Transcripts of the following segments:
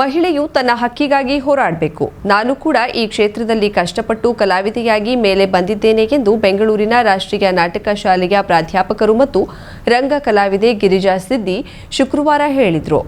ಮಹಿಳೆಯು ತನ್ನ ಹಕ್ಕಿಗಾಗಿ ಹೋರಾಡಬೇಕು. ನಾನು ಕೂಡ ಈ ಕ್ಷೇತ್ರದಲ್ಲಿ ಕಷ್ಟಪಟ್ಟು ಕಲಾವಿದೆಯಾಗಿ ಮೇಲೆ ಬಂದಿದ್ದೇನೆ ಎಂದು ಬೆಂಗಳೂರಿನ ರಾಷ್ಟ್ರೀಯ ನಾಟಕ ಶಾಲೆಯ ಪ್ರಾಧ್ಯಾಪಕರು ಮತ್ತು ರಂಗ ಕಲಾವಿದೆ ಗಿರಿಜಾ ಸಿದ್ದಿ ಶುಕ್ರವಾರ ಹೇಳಿದರು.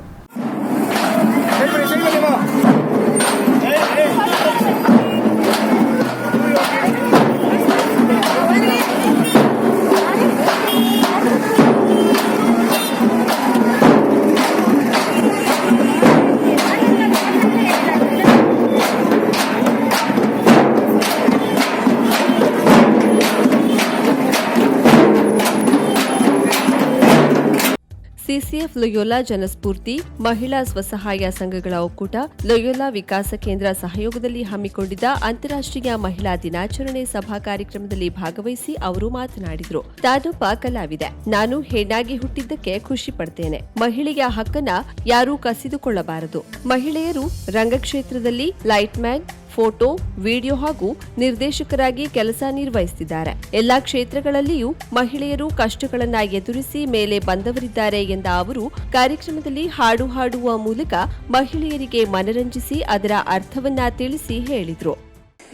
ಸಿಸಿಎಫ್ ಲೊಯೋಲಾ ಜನಸ್ಫೂರ್ತಿ, ಮಹಿಳಾ ಸ್ವಸಹಾಯ ಸಂಘಗಳ ಒಕ್ಕೂಟ, ಲೊಯೋಲಾ ವಿಕಾಸ ಕೇಂದ್ರ ಸಹಯೋಗದಲ್ಲಿ ಹಮ್ಮಿಕೊಂಡಿದ್ದ ಅಂತಾರಾಷ್ಟ್ರೀಯ ಮಹಿಳಾ ದಿನಾಚರಣೆ ಸಭಾ ಕಾರ್ಯಕ್ರಮದಲ್ಲಿ ಭಾಗವಹಿಸಿ ಅವರು ಮಾತನಾಡಿದರು. ತಾನೊಬ್ಬ ಕಲಾವಿದೆ. ನಾನು ಹೆಣ್ಣಾಗಿ ಹುಟ್ಟಿದ್ದಕ್ಕೆ ಖುಷಿ ಪಡ್ತೇನೆ. ಮಹಿಳೆಯ ಹಕ್ಕನ್ನ ಯಾರೂ ಕಸಿದುಕೊಳ್ಳಬಾರದು. ಮಹಿಳೆಯರು ರಂಗಕ್ಷೇತ್ರದಲ್ಲಿ ಲೈಟ್ ಮ್ಯಾನ್ ಫೋಟೋ, ವಿಡಿಯೋ ಹಾಗೂ ನಿರ್ದೇಶಕರಾಗಿ ಕೆಲಸ ನಿರ್ವಹಿಸುತ್ತಿದ್ದಾರೆ. ಎಲ್ಲಾ ಕ್ಷೇತ್ರಗಳಲ್ಲಿಯೂ ಮಹಿಳೆಯರು ಕಷ್ಟಗಳನ್ನು ಎದುರಿಸಿ ಮೇಲೆ ಬಂದವರಿದ್ದಾರೆ ಎಂದ ಅವರು, ಕಾರ್ಯಕ್ರಮದಲ್ಲಿ ಹಾಡು ಹಾಡುವ ಮೂಲಕ ಮಹಿಳೆಯರಿಗೆ ಮನರಂಜಿಸಿ ಅದರ ಅರ್ಥವನ್ನ ತಿಳಿಸಿ ಹೇಳಿದರು.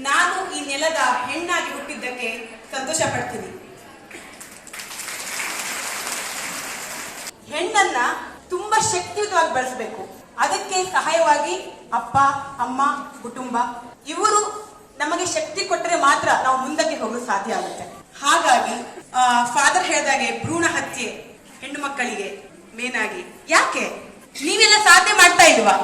ನಾನು ಈ ನೆಲದ ಹೆಣ್ಣಾಗಿ ಹುಟ್ಟಿದ್ದಕ್ಕೆ ಸಂತೋಷ ಪಡ್ತೀನಿ. ಹೆಣ್ಣನ್ನ ತುಂಬಾ ಶಕ್ತಿಯುತವಾಗಿ ಬೆಳೆಸಬೇಕು. ಅದಕ್ಕೆ ಸಹಾಯವಾಗಿ ಅಪ್ಪ, ಅಮ್ಮ, ಕುಟುಂಬ ಇವರು ನಮಗೆ ಶಕ್ತಿ ಕೊಟ್ಟರೆ ಮಾತ್ರ ನಾವು ಮುಂದಕ್ಕೆ ಹೋಗಲು ಸಾಧ್ಯ ಆಗುತ್ತೆ. ಹಾಗಾಗಿ ಫಾದರ್ ಹೇಳಿದಾಗೆ ಭ್ರೂಣ ಹತ್ಯೆ ಹೆಣ್ಣು ಮಕ್ಕಳಿಗೆ ಮೇನ್ ಆಗಿ. ಯಾಕೆ? ನೀವೆಲ್ಲ ಸಾಧನೆ ಮಾಡ್ತಾ ಇಲ್ವಾ?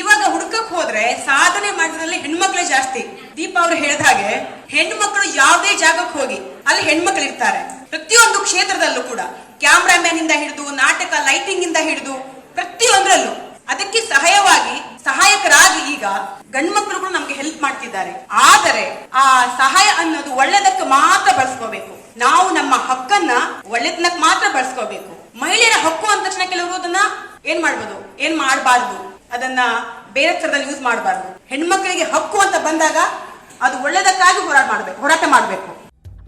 ಇವಾಗ ಹುಡುಕಕ್ ಹೋದ್ರೆ ಸಾಧನೆ ಮಾಡಿದ್ರಲ್ಲಿ ಹೆಣ್ಮಕ್ಳೇ ಜಾಸ್ತಿ. ದೀಪ ಅವರು ಹೇಳಿದ ಹಾಗೆ, ಹೆಣ್ಣು ಮಕ್ಕಳು ಯಾವುದೇ ಜಾಗಕ್ಕೆ ಹೋಗಿ ಅಲ್ಲಿ ಹೆಣ್ಮಕ್ಳು ಇರ್ತಾರೆ. ಪ್ರತಿಯೊಂದು ಕ್ಷೇತ್ರದಲ್ಲೂ ಕೂಡ ಕ್ಯಾಮ್ರಾಮ್ಯಾನ್ ಇಂದ ಹಿಡಿದು, ನಾಟಕ ಲೈಟಿಂಗ್ ಇಂದ ಹಿಡಿದು, ಪ್ರತಿಯೊಂದರಲ್ಲೂ. ಅದಕ್ಕೆ ಸಹಾಯವಾಗಿ ಸಹಾಯಕರಾಗಿ ಈಗ ಗಂಡ್ಮಕ್ಳು ಕೂಡ ನಮ್ಗೆ ಹೆಲ್ಪ್ ಮಾಡ್ತಿದ್ದಾರೆ. ಆದರೆ ಆ ಸಹಾಯ ಅನ್ನೋದು ಒಳ್ಳೆದಕ್ಕೆ ಮಾತ್ರ ಬಳಸ್ಕೋಬೇಕು. ನಾವು ನಮ್ಮ ಹಕ್ಕನ್ನ ಒಳ್ಳೆದನಕ್ ಮಾತ್ರ ಬಳಸ್ಕೋಬೇಕು. ಮಹಿಳೆಯರ ಹಕ್ಕು ಅಂದ ತಕ್ಷಣ ಕೆಲವರು ಅದನ್ನ ಏನ್ ಮಾಡ್ಬೋದು? ಏನ್ ಮಾಡಬಾರ್ದು? ಅದನ್ನ ಬೇರೆ ತರದಲ್ಲಿ ಯೂಸ್ ಮಾಡಬಾರ್ದು. ಹೆಣ್ಮಕ್ಳಿಗೆ ಹಕ್ಕು ಅಂತ ಬಂದಾಗ ಅದು ಒಳ್ಳೆದಕ್ಕಾಗಿ ಹೋರಾಟ ಮಾಡ್ಬೇಕು ಹೋರಾಟ ಮಾಡ್ಬೇಕು.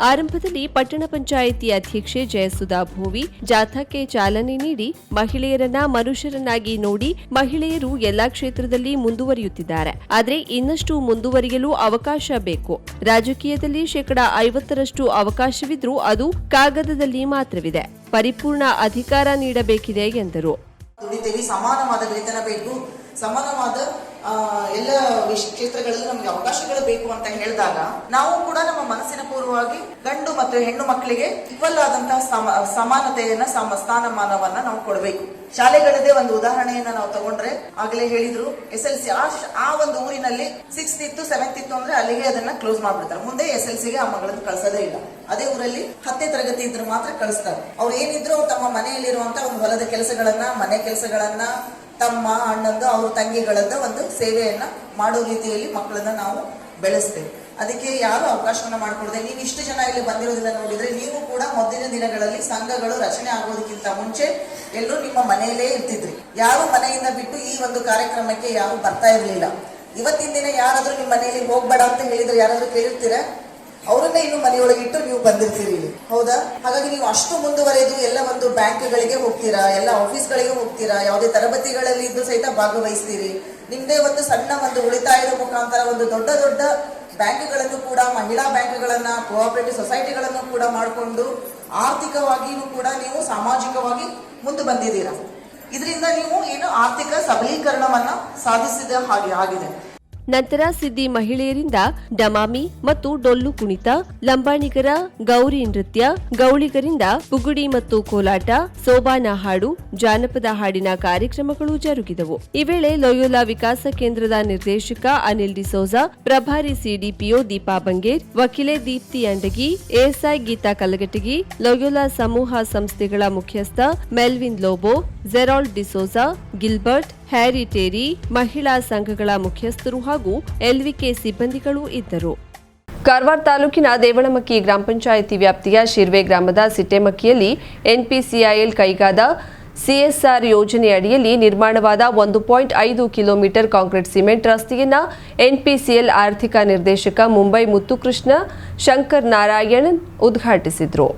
ಆರಂಭದಲ್ಲಿ ಪಟ್ಟಣ ಪಂಚಾಯಿತಿ ಅಧ್ಯಕ್ಷೆ ಜಯಸುಧಾ ಭೋವಿ ಜಾಥಾಕ್ಕೆ ಚಾಲನೆ ನೀಡಿ ಮಹಿಳೆಯರನ್ನ ಮನುಷ್ಯರನ್ನಾಗಿ ನೋಡಿ ಮಹಿಳೆಯರು ಎಲ್ಲಾ ಕ್ಷೇತ್ರದಲ್ಲಿ ಮುಂದುವರಿಯುತ್ತಿದ್ದಾರೆ. ಆದರೆ ಇನ್ನಷ್ಟು ಮುಂದುವರಿಯಲು ಅವಕಾಶ ಬೇಕು. ರಾಜಕೀಯದಲ್ಲಿ ಶೇಕಡಾ ಐವತ್ತರಷ್ಟು ಅವಕಾಶವಿದ್ರೂ ಅದು ಕಾಗದದಲ್ಲಿ ಮಾತ್ರವಿದೆ. ಪರಿಪೂರ್ಣ ಅಧಿಕಾರ ನೀಡಬೇಕಿದೆ ಎಂದರು. ಸಮಾನವಾದ ವೇತನ ಬೇಕು. ಸಮಾನವಾದ ಎಲ್ಲ ವಿಶ್ ಕ್ಷೇತ್ರಗಳಲ್ಲಿ ನಮಗೆ ಅವಕಾಶಗಳು ಬೇಕು ಅಂತ ಹೇಳಿದಾಗ ನಾವು ಕೂಡ ನಮ್ಮ ಮನಸ್ಸಿನ ಪೂರ್ವವಾಗಿ ಗಂಡು ಮತ್ತು ಹೆಣ್ಣು ಮಕ್ಕಳಿಗೆ ಈಕ್ವಲ್ ಆದಂತಹ ಸಮ ಸಮಾನತೆಯನ್ನ, ಸಮ ಸ್ಥಾನಮಾನವನ್ನ ನಾವು ಕೊಡಬೇಕು. ಶಾಲೆಗಳದೇ ಒಂದು ಉದಾಹರಣೆಯನ್ನ ನಾವು ತಗೊಂಡ್ರೆ ಆಗಲೇ ಹೇಳಿದ್ರು, ಎಸ್ ಎಲ್ ಸಿ ಆ ಒಂದು ಊರಿನಲ್ಲಿ ಸಿಕ್ಸ್ತ್ ಇತ್ತು ಸೆವೆಂತ್ ಇತ್ತು ಅಂದ್ರೆ ಅಲ್ಲಿಗೆ ಅದನ್ನ ಕ್ಲೋಸ್ ಮಾಡ್ಬಿಡ್ತಾರೆ. ಮುಂದೆ ಎಸ್ ಎಲ್ ಸಿಗೆ ಆ ಮಗಳನ್ನು ಕಳ್ಸೋದೇ ಇಲ್ಲ. ಅದೇ ಊರಲ್ಲಿ ಹತ್ತನೇ ತರಗತಿ ಇದ್ರೆ ಮಾತ್ರ ಕಳಿಸ್ತಾರೆ. ಅವ್ರು ಏನಿದ್ರು ತಮ್ಮ ಮನೆಯಲ್ಲಿರುವಂತಹ ಒಂದು ಹೊಲದ ಕೆಲಸಗಳನ್ನ, ಮನೆ ಕೆಲಸಗಳನ್ನ ತಮ್ಮ ಅಣ್ಣಂದು, ಅವ್ರ ತಂಗಿಗಳದ್ದು ಒಂದು ಸೇವೆಯನ್ನ ಮಾಡೋ ರೀತಿಯಲ್ಲಿ ಮಕ್ಕಳನ್ನ ನಾವು ಬೆಳೆಸ್ತೇವೆ. ಅದಕ್ಕೆ ಯಾರು ಅವಕಾಶವನ್ನು ಮಾಡಿಕೊಡದೆ ನೀವು ಇಷ್ಟು ಜನ ಇಲ್ಲಿ ಬಂದಿರೋದಿಲ್ಲ ನೋಡಿದ್ರೆ ನೀವು ಕೂಡ ಮೊದಲಿನ ದಿನಗಳಲ್ಲಿ ಸಂಘಗಳು ರಚನೆ ಆಗೋದಕ್ಕಿಂತ ಮುಂಚೆ ಎಲ್ಲರೂ ನಿಮ್ಮ ಮನೆಯಲ್ಲೇ ಇರ್ತಿದ್ರಿ. ಯಾರು ಮನೆಯಿಂದ ಬಿಟ್ಟು ಈ ಒಂದು ಕಾರ್ಯಕ್ರಮಕ್ಕೆ ಯಾರು ಬರ್ತಾ ಇರಲಿಲ್ಲ. ಇವತ್ತಿನ ದಿನ ಯಾರಾದರೂ ನಿಮ್ಮ ಮನೆಯಲ್ಲಿ ಹೋಗ್ಬೇಡ ಅಂತ ಹೇಳಿದ್ರೆ ಯಾರಾದರೂ ಕೇಳಿರ್ತೀರಾ? ಅವರನ್ನೇ ಇನ್ನು ಮನೆಯೊಳಗೆ ಇಟ್ಟು ನೀವು ಬಂದಿರ್ತೀರಿ. ಹೌದಾ? ಹಾಗಾಗಿ ನೀವು ಅಷ್ಟು ಮುಂದುವರೆದು ಎಲ್ಲ ಒಂದು ಬ್ಯಾಂಕ್ಗಳಿಗೆ ಹೋಗ್ತೀರಾ, ಎಲ್ಲ ಆಫೀಸ್ಗಳಿಗೆ ಹೋಗ್ತೀರಾ, ಯಾವುದೇ ತರಬೇತಿಗಳಲ್ಲಿ ಇದ್ದು ಸಹಿತ ಭಾಗವಹಿಸ್ತೀರಿ. ನಿಮ್ದೇ ಒಂದು ಸಣ್ಣ ಒಂದು ಉಳಿತಾಯದ ಮುಖಾಂತರ ಒಂದು ದೊಡ್ಡ ದೊಡ್ಡ ಬ್ಯಾಂಕ್ಗಳನ್ನು ಕೂಡ, ಮಹಿಳಾ ಬ್ಯಾಂಕ್ಗಳನ್ನ ಕೋಆಪರೇಟಿವ್ ಸೊಸೈಟಿಗಳನ್ನು ಕೂಡ ಮಾಡಿಕೊಂಡು ಆರ್ಥಿಕವಾಗಿಯೂ ಕೂಡ ನೀವು ಸಾಮಾಜಿಕವಾಗಿ ಮುಂದೆ ಬಂದಿದ್ದೀರಾ. ಇದರಿಂದ ನೀವು ಏನು ಆರ್ಥಿಕ ಸಬಲೀಕರಣವನ್ನ ಸಾಧಿಸಿದ ಹಾಗೆ ಆಗಿದೆ. ನಂತರ ಸಿದ್ದಿ ಮಹಿಳೆಯರಿಂದ ಡಮಾಮಿ ಮತ್ತು ಡೊಳ್ಳು ಕುಣಿತ, ಲಂಬಾಣಿಗರ ಗೌರಿ ನೃತ್ಯ, ಗೌಳಿಗರಿಂದ ಪುಗುಡಿ ಮತ್ತು ಕೋಲಾಟ, ಸೋಬಾನ ಹಾಡು, ಜಾನಪದ ಹಾಡಿನ ಕಾರ್ಯಕ್ರಮಗಳು ಜರುಗಿದವು. ಈ ವೇಳೆ ಲೊಯೋಲಾ ವಿಕಾಸ ಕೇಂದ್ರದ ನಿರ್ದೇಶಕ ಅನಿಲ್ ಡಿಸೋಜಾ, ಪ್ರಭಾರಿ ಸಿಡಿಪಿಒ ದೀಪಾ ಬಂಗೇರ್, ವಕೀಲೆ ದೀಪ್ತಿ ಅಂಡಗಿ, ಎಎಸ್ಐ ಗೀತಾ ಕಲಗಟಗಿ, ಲೊಯೋಲಾ ಸಮೂಹ ಸಂಸ್ಥೆಗಳ ಮುಖ್ಯಸ್ಥ Melvin Lobo, Gerald D'Souza, Gilbert Harry Terry, ಮಹಿಳಾ ಸಂಘಗಳ ಮುಖ್ಯಸ್ಥರು ಹಾಗೂ ಎಲ್ವಿಕೆ ಸಿಬ್ಬಂದಿಗಳು ಇದ್ದರು. ಕಾರವಾರ ತಾಲೂಕಿನ ದೇವಳಮಕ್ಕಿ ಗ್ರಾಮ ಪಂಚಾಯಿತಿ ವ್ಯಾಪ್ತಿಯ ಶಿರ್ವೆ ಗ್ರಾಮದ ಸಿಟ್ಟೆಮಕ್ಕಿಯಲ್ಲಿ ಎನ್ಪಿಸಿಐಎಲ್ ಕೈಗಾದ ಸಿಎಸ್ಆರ್ ಯೋಜನೆ ಅಡಿಯಲ್ಲಿ ನಿರ್ಮಾಣವಾದ ಒಂದು ಪಾಯಿಂಟ್ ಐದು ಕಿಲೋಮೀಟರ್ ಕಾಂಕ್ರೀಟ್ ಸಿಮೆಂಟ್ ರಸ್ತೆಯನ್ನ ಎನ್ಪಿಸಿಎಲ್ ಆರ್ಥಿಕ ನಿರ್ದೇಶಕ ಮುಂಬೈ ಮುತ್ತುಕೃಷ್ಣ ಶಂಕರ್ ನಾರಾಯಣನ್ ಉದ್ಘಾಟಿಸಿದರು.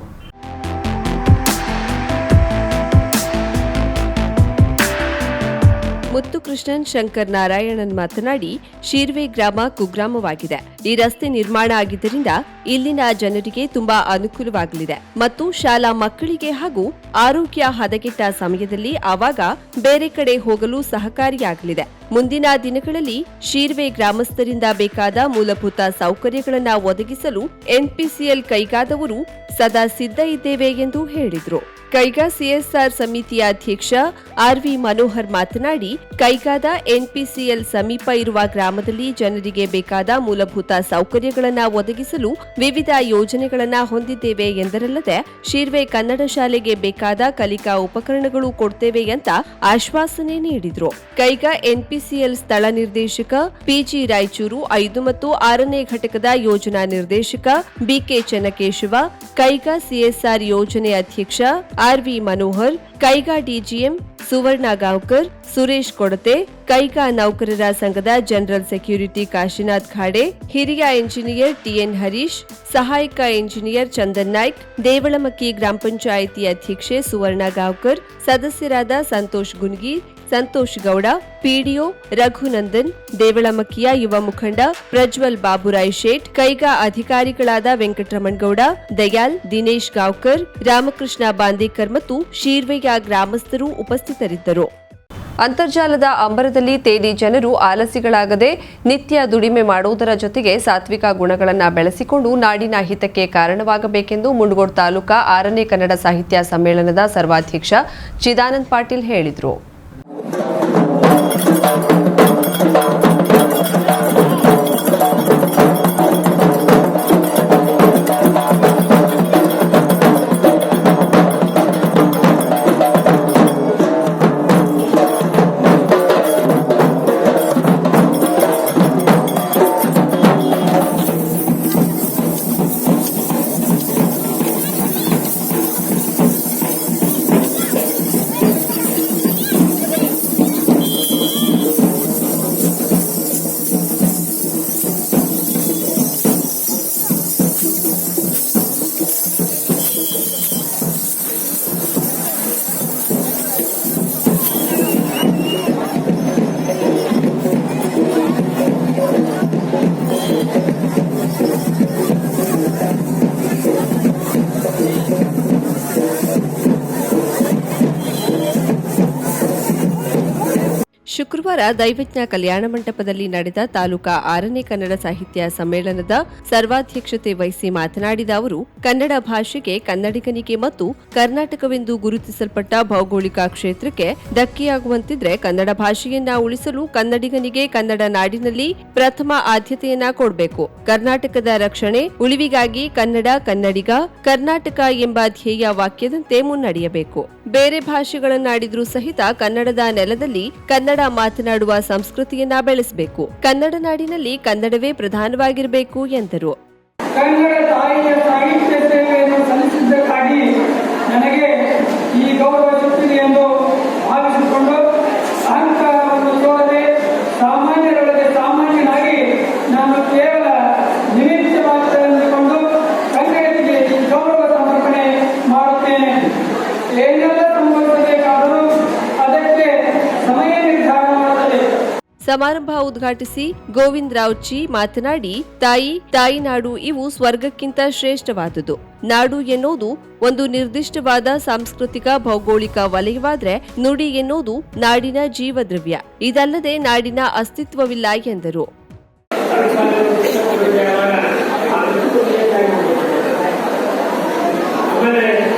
ಮುತ್ತುಕೃಷ್ಣನ್ ಶಂಕರ್ ನಾರಾಯಣನ್ ಮಾತನಾಡಿ, ಶೀರ್ವೆ ಗ್ರಾಮ ಕುಗ್ರಾಮವಾಗಿದೆ. ಈ ರಸ್ತೆ ನಿರ್ಮಾಣ ಆಗಿದ್ದರಿಂದ ಇಲ್ಲಿನ ಜನರಿಗೆ ತುಂಬಾ ಅನುಕೂಲವಾಗಲಿದೆ ಮತ್ತು ಶಾಲಾ ಮಕ್ಕಳಿಗೆ ಹಾಗೂ ಆರೋಗ್ಯ ಹದಗೆಟ್ಟ ಸಮಯದಲ್ಲಿ ಆವಾಗ ಬೇರೆ ಕಡೆ ಹೋಗಲು ಸಹಕಾರಿಯಾಗಲಿದೆ. ಮುಂದಿನ ದಿನಗಳಲ್ಲಿ ಶೀರ್ವೆ ಗ್ರಾಮಸ್ಥರಿಂದ ಬೇಕಾದ ಮೂಲಭೂತ ಸೌಕರ್ಯಗಳನ್ನು ಒದಗಿಸಲು ಎನ್ಪಿಸಿಎಲ್ ಕೈಗಾದವರು ಸದಾ ಸಿದ್ಧ ಇದ್ದೇವೆ ಎಂದು ಹೇಳಿದರು. ಕೈಗಾ ಸಿಎಸ್ಆರ್ ಸಮಿತಿಯ ಅಧ್ಯಕ್ಷ ಆರ್ವಿ ಮನೋಹರ್ ಮಾತನಾಡಿ, ಕೈಗಾದ ಎನ್ಪಿಸಿಎಲ್ ಸಮೀಪ ಇರುವ ಗ್ರಾಮದಲ್ಲಿ ಜನರಿಗೆ ಬೇಕಾದ ಮೂಲಭೂತ ಸೌಕರ್ಯಗಳನ್ನು ಒದಗಿಸಲು ವಿವಿಧ ಯೋಜನೆಗಳನ್ನು ಹೊಂದಿದ್ದೇವೆ ಎಂದರಲ್ಲದೆ, ಶಿರ್ವೆ ಕನ್ನಡ ಶಾಲೆಗೆ ಬೇಕಾದ ಕಲಿಕಾ ಉಪಕರಣಗಳು ಕೊಡ್ತೇವೆ ಅಂತ ಆಶ್ವಾಸನೆ ನೀಡಿದರು. ಕೈಗಾ ಎನ್ಪಿಸಿಎಲ್ ಸ್ಥಳ ನಿರ್ದೇಶಕ ಪಿಜಿ ರಾಯಚೂರು ಐದು ಮತ್ತು ಆರನೇ ಘಟಕದ ಯೋಜನಾ ನಿರ್ದೇಶಕ ಬಿಕೆ ಚನ್ನಕೇಶವ, ಕೈಗಾ ಸಿಎಸ್ಆರ್ ಯೋಜನೆ ಅಧ್ಯಕ್ಷ ಆರ್ವಿ ಮನೋಹರ್, ಕೈಗಾ ಡಿಜಿಎಂ, ಸುವರ್ಣ ಗಾಂವ್ಕರ್, ಸುರೇಶ್ ಕೊಡತೆ, ಕೈಗಾ ನೌಕರರ ಸಂಘದ ಜನರಲ್ ಸೆಕ್ಯೂರಿಟಿ ಕಾಶಿನಾಥ್ ಖಾಡೆ, ಹಿರಿಯ ಎಂಜಿನಿಯರ್ ಟಿಎನ್ ಹರೀಶ್, ಸಹಾಯಕ ಎಂಜಿನಿಯರ್ ಚಂದನ್ ನಾಯ್ಕ್, ದೇವಳಮಕ್ಕಿ ಗ್ರಾಮ ಪಂಚಾಯಿತಿ ಅಧ್ಯಕ್ಷೆ ಸುವರ್ಣ ಗಾಂವ್ಕರ್, ಸದಸ್ಯರಾದ ಸಂತೋಷ್ ಗುನ್ಗಿ ಸಂತೋಷ್ ಗೌಡ, ಪಿಡಿಒ, ರಘುನಂದನ್, ದೇವಳಮಕ್ಕಿಯ ಯುವ ಮುಖಂಡ, ಪ್ರಜ್ವಲ್ ಬಾಬುರಾಯ್ ಶೇಟ್, ಕೈಗಾ ಅಧಿಕಾರಿಗಳಾದ ವೆಂಕಟರಮಣ್ ಗೌಡ ದಯಾಲ್, ದಿನೇಶ್ ಗಾವ್ಕರ್, ರಾಮಕೃಷ್ಣ ಬಾಂದೇಕರ್ ಮತ್ತು ಶೀರ್ವೆಯ ಗ್ರಾಮಸ್ಥರು ಉಪಸ್ಥಿತರಿದ್ದರು. ಅಂತರ್ಜಾಲದ ಅಂಬರದಲ್ಲಿ ತೇಲಿ ಜನರು ಆಲಸಿಗಳಾಗದೆ ನಿತ್ಯ ದುಡಿಮೆ ಮಾಡುವುದರ ಜೊತೆಗೆ ಸಾತ್ವಿಕ ಗುಣಗಳನ್ನು ಬೆಳೆಸಿಕೊಂಡು ನಾಡಿನ ಹಿತಕ್ಕೆ ಕಾರಣವಾಗಬೇಕೆಂದು ಮುಂಡಗೋಡ್ ತಾಲೂಕಾ ಆರನೇ ಕನ್ನಡ ಸಾಹಿತ್ಯ ಸಮ್ಮೇಳನದ ಸರ್ವಾಧ್ಯಕ್ಷ ಚಿದಾನಂದ್ ಪಾಟೀಲ್ ಹೇಳಿದರು. Thank you. ಶುಕ್ರವಾರ ದೈವಜ್ಞ ಕಲ್ಯಾಣ ಮಂಟಪದಲ್ಲಿ ನಡೆದ ತಾಲೂಕಾ ಆರನೇ ಕನ್ನಡ ಸಾಹಿತ್ಯ ಸಮ್ಮೇಳನದ ಸರ್ವಾಧ್ಯಕ್ಷತೆ ವಹಿಸಿ ಮಾತನಾಡಿದ ಅವರು, ಕನ್ನಡ ಭಾಷೆಗೆ ಕನ್ನಡಿಗನಿಗೆ ಮತ್ತು ಕರ್ನಾಟಕವೆಂದು ಗುರುತಿಸಲ್ಪಟ್ಟ ಭೌಗೋಳಿಕ ಕ್ಷೇತ್ರಕ್ಕೆ ಧಕ್ಕೆಯಾಗುವಂತಿದ್ರೆ ಕನ್ನಡ ಭಾಷೆಯನ್ನ ಉಳಿಸಲು ಕನ್ನಡಿಗನಿಗೆ ಕನ್ನಡ ನಾಡಿನಲ್ಲಿ ಪ್ರಥಮ ಆದ್ಯತೆಯನ್ನ ಕೊಡಬೇಕು. ಕರ್ನಾಟಕದ ರಕ್ಷಣೆ, ಉಳಿವಿಗಾಗಿ ಕನ್ನಡ ಕನ್ನಡಿಗ, ಕರ್ನಾಟಕ ಎಂಬ ಧ್ಯೇಯ ವಾಕ್ಯದಂತೆ ಮುನ್ನಡೆಯಬೇಕು. ಬೇರೆ ಭಾಷೆಗಳನ್ನಾಡಿದ್ರೂ ಸಹಿತ ಕನ್ನಡದ ನೆಲದಲ್ಲಿ ಕನ್ನಡ ಮಾತನಾಡುವ ಸಂಸ್ಕೃತಿಯನ್ನ ಬೆಳೆಸಬೇಕು. ಕನ್ನಡ ನಾಡಿನಲ್ಲಿ ಕನ್ನಡವೇ ಪ್ರಧಾನವಾಗಿರಬೇಕು ಎಂದರು. ಸಮಾರಂಭ ಉದ್ಘಾಟಿಸಿ ಗೋವಿಂದ್ ರಾವ್ ಚಿ ಮಾತನಾಡಿ, ತಾಯಿ ನಾಡು ಇವು ಸ್ವರ್ಗಕ್ಕಿಂತ ಶ್ರೇಷ್ಠವಾದುದು. ನಾಡು ಎನ್ನುವುದು ಒಂದು ನಿರ್ದಿಷ್ಟವಾದ ಸಾಂಸ್ಕೃತಿಕ ಭೌಗೋಳಿಕ ವಲಯವಾದ್ರೆ ನುಡಿ ಎನ್ನುವುದು ನಾಡಿನ ಜೀವದ್ರವ್ಯ. ಇದಲ್ಲದೆ ನಾಡಿನ ಅಸ್ತಿತ್ವವಿಲ್ಲ ಎಂದರು. ಆಮೇಲೆ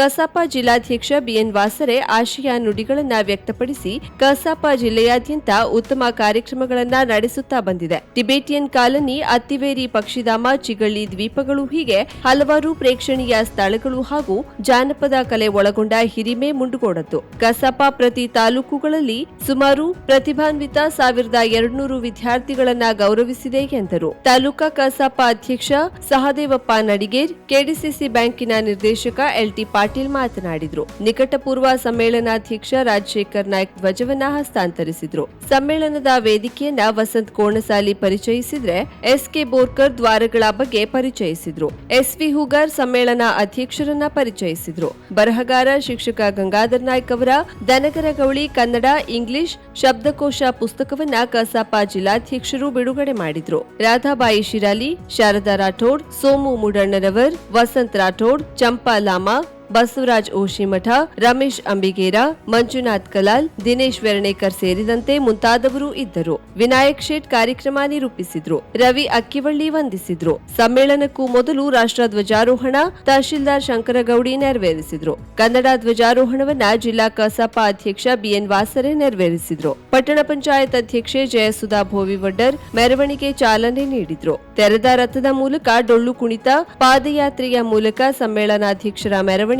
ಕಸಾಪ ಜಿಲ್ಲಾಧ್ಯಕ್ಷ ಬಿಎನ್ ವಾಸರೆ ಆಶಯ ನುಡಿಗಳನ್ನು ವ್ಯಕ್ತಪಡಿಸಿ ಕಸಾಪ ಜಿಲ್ಲೆಯಾದ್ಯಂತ ಉತ್ತಮ ಕಾರ್ಯಕ್ರಮಗಳನ್ನು ನಡೆಸುತ್ತಾ ಬಂದಿದೆ. ಟಿಬೇಟಿಯನ್ ಕಾಲನಿ, ಅತ್ತಿವೇರಿ ಪಕ್ಷಿಧಾಮ, ಚಿಗಳ್ಳಿ ದ್ವೀಪಗಳು ಹೀಗೆ ಹಲವಾರು ಪ್ರೇಕ್ಷಣೀಯ ಸ್ಥಳಗಳು ಹಾಗೂ ಜಾನಪದ ಕಲೆ ಒಳಗೊಂಡ ಹಿರಿಮೆ ಮುಂಡುಗೋಡದ್ದು. ಕಸಾಪ ಪ್ರತಿ ತಾಲೂಕುಗಳಲ್ಲಿ ಸುಮಾರು ಪ್ರತಿಭಾನ್ವಿತ ಸಾವಿರದ ಎರಡ್ನೂರು ವಿದ್ಯಾರ್ಥಿಗಳನ್ನ ಗೌರವಿಸಿದೆ ಎಂದರು. ತಾಲೂಕಾ ಕಸಾಪ ಅಧ್ಯಕ್ಷ ಸಹದೇವಪ್ಪ ನಡಿಗೇರ್, ಕೆಡಿಸಿಸಿ ಬ್ಯಾಂಕಿನ ನಿರ್ದೇಶಕ ಎಲ್ಟಿ ಪಾಟೀಲ್ ಪಾಟೀಲ್ ಮಾತನಾಡಿದ್ರು. ನಿಕಟಪೂರ್ವ ಸಮ್ಮೇಳನಾಧ್ಯಕ್ಷ ರಾಜಶೇಖರ್ ನಾಯ್ಕ್ ಧ್ವಜವನ್ನ ಹಸ್ತಾಂತರಿಸಿದ್ರು. ಸಮ್ಮೇಳನದ ವೇದಿಕೆಯನ್ನ ವಸಂತ್ ಕೋಣಸಾಲಿ ಪರಿಚಯಿಸಿದ್ರೆ ಎಸ್ಕೆ ಬೋರ್ಕರ್ ದ್ವಾರಗಳ ಬಗ್ಗೆ ಪರಿಚಯಿಸಿದ್ರು. ಎಸ್ವಿ ಹುಗರ್ ಸಮ್ಮೇಳನ ಅಧ್ಯಕ್ಷರನ್ನ ಪರಿಚಯಿಸಿದ್ರು. ಬರಹಗಾರ ಶಿಕ್ಷಕ ಗಂಗಾಧರ್ ನಾಯ್ಕ್ ಅವರ ದನಗರ ಗೌಳಿ ಕನ್ನಡ, ಇಂಗ್ಲಿಷ್ ಶಬ್ದಕೋಶ ಪುಸ್ತಕವನ್ನ ಕಸಾಪ ಜಿಲ್ಲಾಧ್ಯಕ್ಷರು ಬಿಡುಗಡೆ ಮಾಡಿದ್ರು. ರಾಧಾಬಾಯಿ ಶಿರಾಲಿ, ಶಾರದಾ ರಾಠೋಡ್, ಸೋಮು ಮುಡಣ್ಣರವರ್ ವಸಂತ್ ರಾಠೋಡ್, ಚಂಪಾ ಲಾಮಾ ಬಸವರಾಜ್ ಓಶಿಮಠ ರಮೇಶ್ ಅಂಬಿಗೇರ, ಮಂಜುನಾಥ್ ಕಲಾಲ್, ದಿನೇಶ್ ವೆರಣೇಕರ್ ಸೇರಿದಂತೆ ಮುಂತಾದವರು ಇದ್ದರು. ವಿನಾಯಕ್ ಶೇಟ್ ಕಾರ್ಯಕ್ರಮ ನಿರೂಪಿಸಿದ್ರು. ರವಿ ಅಕ್ಕಿವಳ್ಳಿ ವಂದಿಸಿದ್ರು. ಸಮ್ಮೇಳನಕ್ಕೂ ಮೊದಲು ರಾಷ್ಟ್ರ ಧ್ವಜಾರೋಹಣ, ತಹಶೀಲ್ದಾರ್ ಶಂಕರಗೌಡಿ ನೆರವೇರಿಸಿದ್ರು. ಕನ್ನಡ ಧ್ವಜಾರೋಹಣವನ್ನ ಜಿಲ್ಲಾ ಕಸಾಪ ಅಧ್ಯಕ್ಷ ಬಿಎನ್ ವಾಸರೆ ನೆರವೇರಿಸಿದ್ರು. ಪಟ್ಟಣ ಪಂಚಾಯತ್ ಅಧ್ಯಕ್ಷೆ ಜಯಸುಧಾ ಭೋವಿವಡ್ಡರ್ ಮೆರವಣಿಗೆ ಚಾಲನೆ ನೀಡಿದ್ರು. ತೆರೆದ ರಥದ ಮೂಲಕ ಡೊಳ್ಳು ಕುಣಿತ, ಪಾದಯಾತ್ರೆಯ ಮೂಲಕ ಸಮ್ಮೇಳನಾಧ್ಯಕ್ಷರ ಮೆರವಣಿಗೆ